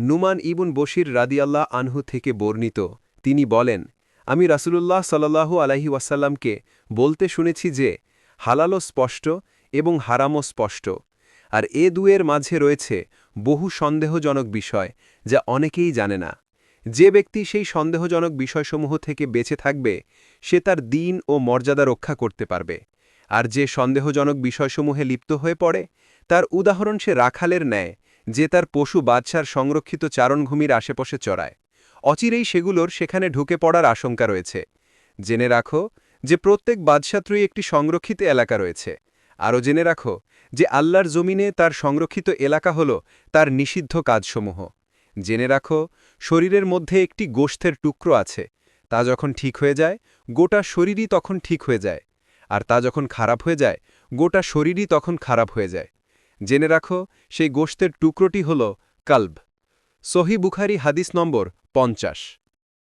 নুমান ইবুন বশির রাদিয়াল্লাহ আনহু থেকে বর্ণিত। তিনি বলেন, আমি রাসূলুল্লাহ সাল্লাল্লাহু আলাইহি ওয়াসাল্লামকে বলতে শুনেছি যে, হালালও স্পষ্ট এবং হারামও স্পষ্ট। আর এ দুয়ের মাঝে রয়েছে বহু সন্দেহজনক বিষয় যা অনেকেই জানে না। যে ব্যক্তি সেই সন্দেহজনক বিষয়সমূহ থেকে বেঁচে থাকবে, সে তার দিন ও মর্যাদা রক্ষা করতে পারবে। আর যে সন্দেহজনক বিষয়সমূহে লিপ্ত হয়ে পড়ে, তার উদাহরণ সে রাখালের ন্যায় যে তার পশু বাদশার সংরক্ষিত চারণভূমির আশেপাশে চড়ায়। অচিরেই সেগুলোর সেখানে ঢুকে পড়ার আশঙ্কা রয়েছে। জেনে রাখো যে প্রত্যেক বাদশাত্রই একটি সংরক্ষিত এলাকা রয়েছে। আরও জেনে রাখো যে আল্লাহর জমিনে তার সংরক্ষিত এলাকা হল তার নিষিদ্ধ কাজসমূহ। জেনে রাখো শরীরের মধ্যে একটি গোষ্ঠের টুকরো আছে। তা যখন ঠিক হয়ে যায়, গোটা শরীরই তখন ঠিক হয়ে যায়। আর তা যখন খারাপ হয়ে যায়, গোটা শরীরই তখন খারাপ হয়ে যায়। জেনে রাখো সেই গোষ্ঠের টুকরোটি হল কাল্ব। সহি বুখারি হাদিস নম্বর পঞ্চাশ।